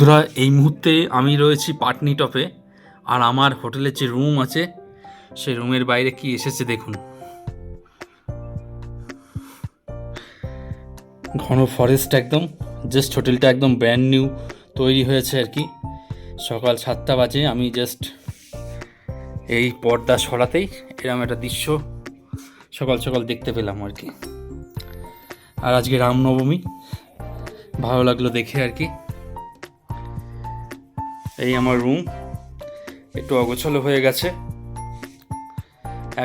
বন্ধুরা, এই মুহূর্তে আমি রয়েছি পাটনি টপে, আর আমার হোটেলের যে রুম আছে, সেই রুমের বাইরে কি এসেছে দেখুন। ঘন ফরেস্ট একদম জাস্ট হোটেলটা একদম ব্র্যান্ড নিউ তৈরি হয়েছে আর কি। সকাল সাতটা বাজে, আমি জাস্ট এই পর্দা সরাতেই এরকম একটা দৃশ্য সকাল সকাল দেখতে পেলাম আর কি। আর আজকে রামনবমী, ভালো লাগল দেখে আর কি। এই আমার রুম একটু অগোছালো হয়ে গেছে।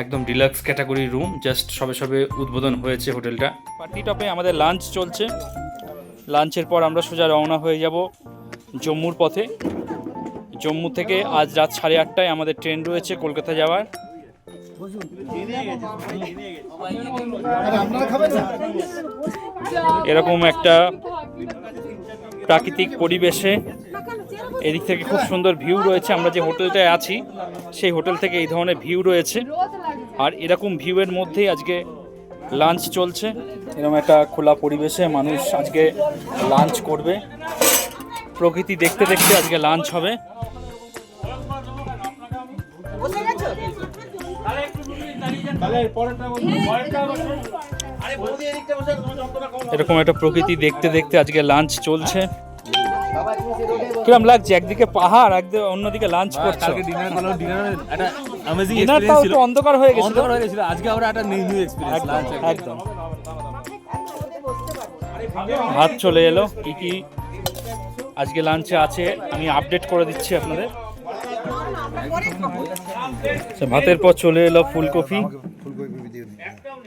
একদম ডিলাক্স ক্যাটাগরির রুম জাস্ট সবে সবে উদ্বোধন হয়েছে হোটেলটা। পার্টি টপে আমাদের লাঞ্চ চলছে। লাঞ্চের পর আমরা সোজা রওনা হয়ে যাব জম্মুর পথে। জম্মু থেকে আজ রাত সাড়ে আটটায় আমাদের ট্রেন রয়েছে কলকাতা যাওয়ার। এরকম একটা প্রাকৃতিক পরিবেশে এদিক থেকে খুব সুন্দর ভিউ রয়েছে, আমরা যে হোটেলটায় আছি, সেই হোটেল থেকে এই ধরনের ভিউ রয়েছে। আর এরকম ভিউয়ের মধ্যেই আজকে লাঞ্চ চলছে। এরকম একটা খোলা পরিবেশে মানুষ আজকে লাঞ্চ করবে। প্রকৃতি দেখতে দেখতে আজকে লাঞ্চ হবে। এরকম একটা প্রকৃতি দেখতে দেখতে আজকে লাঞ্চ চলছে। কিরম লাগছে? একদিকে পাহাড় একদিকে অন্যদিকে লাঞ্চ করছ। কালকে ডিনার করলাম ডিনার একটা অ্যামেজিং এক্সপেরিয়েন্স ছিল। একটু অন্ধকার হয়ে গেছিল। অন্ধকার হয়ে গেছিল। আজকে আমরা একটা নিউ নিউ এক্সপেরিয়েন্স লাঞ্চ একদম। ভাত চলে এলো কি কি? আজকে লাঞ্চে আছে আমি আপডেট করে দিচ্ছি আপনাদের। আচ্ছা, ভাতের পর চলে এলো ফুলকপি।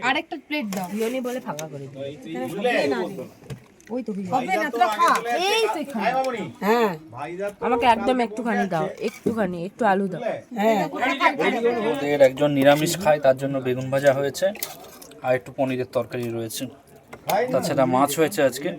আরেকটা প্লেট দাও। বলে ফাঁকা করে দিই ওই তো হবে না তোরা খা? এই তো খা হ্যাঁ। আমাকে একদম একটুখানি দাও একটুখানি একটু আলু দাও। হ্যাঁ। এর একজন নিরামিষ খায় তার জন্য বেগুন ভাজা হয়েছে আর একটু পনিরের তরকারি রয়েছে। তাছাড়া মাছ হয়েছে আজকে।